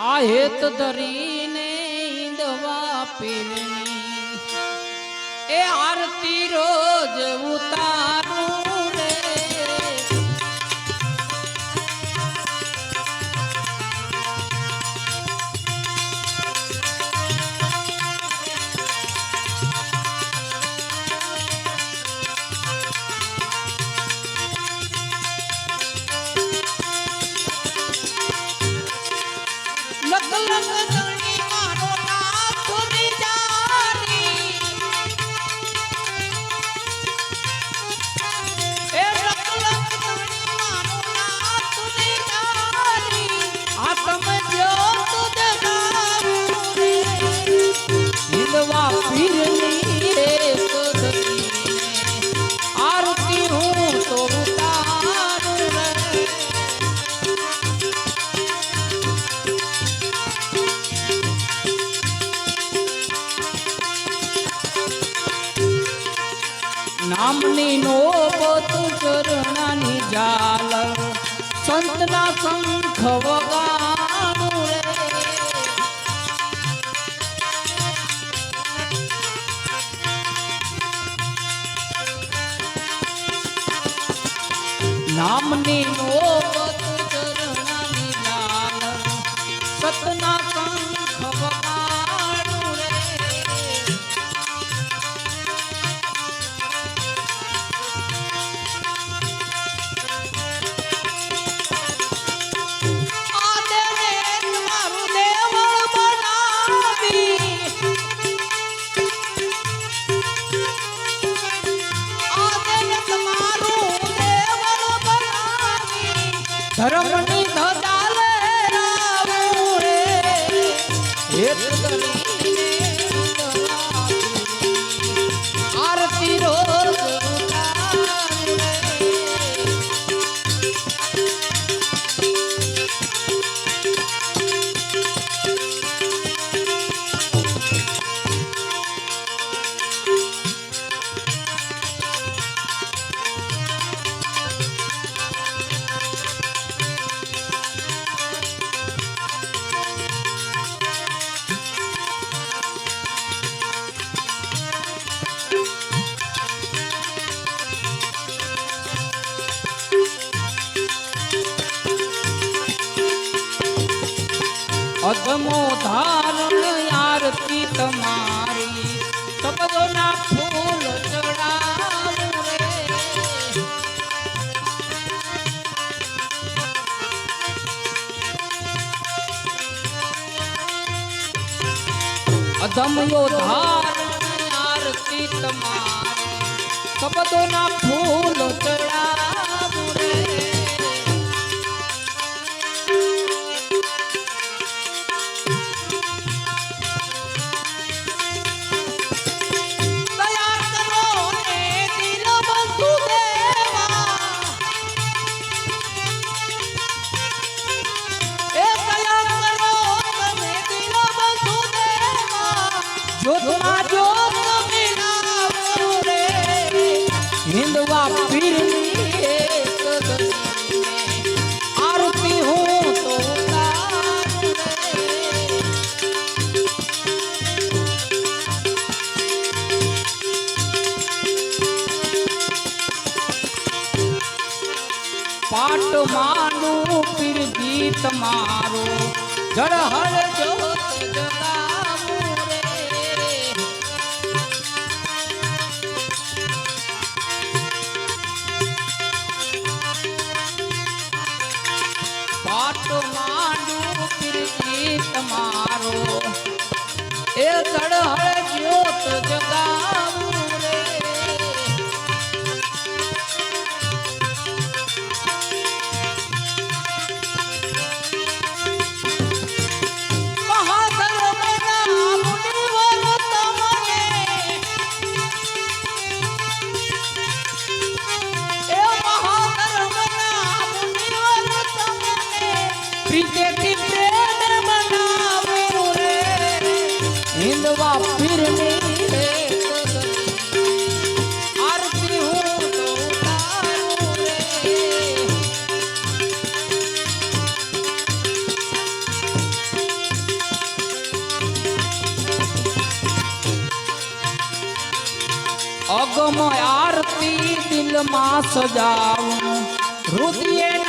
આ હેત ધરીને ઈંદવા પીરની એ આરતી રોજ ઉતાર Thank you. નામની નો પોત ચરણાની જાલ. સંતના શંખ વગાડું નામની નો ધર્મની ધજાવે રાવું રે. જમયો ધારની આરતી તમારી. શબ્દોના ફૂલ ચડા કડવા પીરની આરતી હું તો પાટ માનું પીર ગીત મારું. જળ હર જો અગમ આરતી દિલમાં સજાવું રુદિયે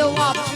હિંદવા પીરની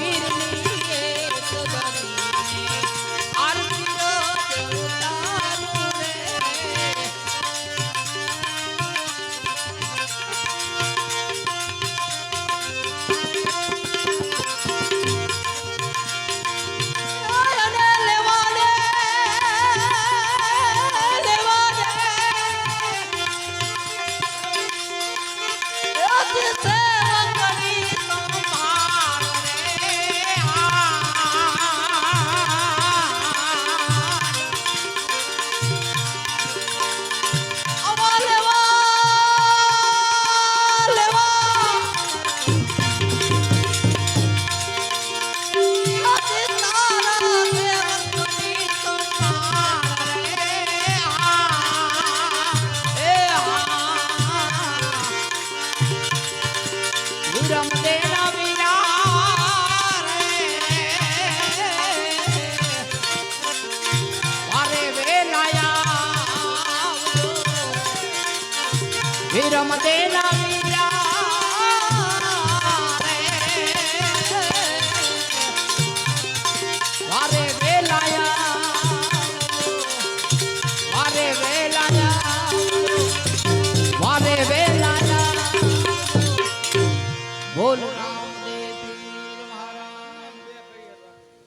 विरमते नाम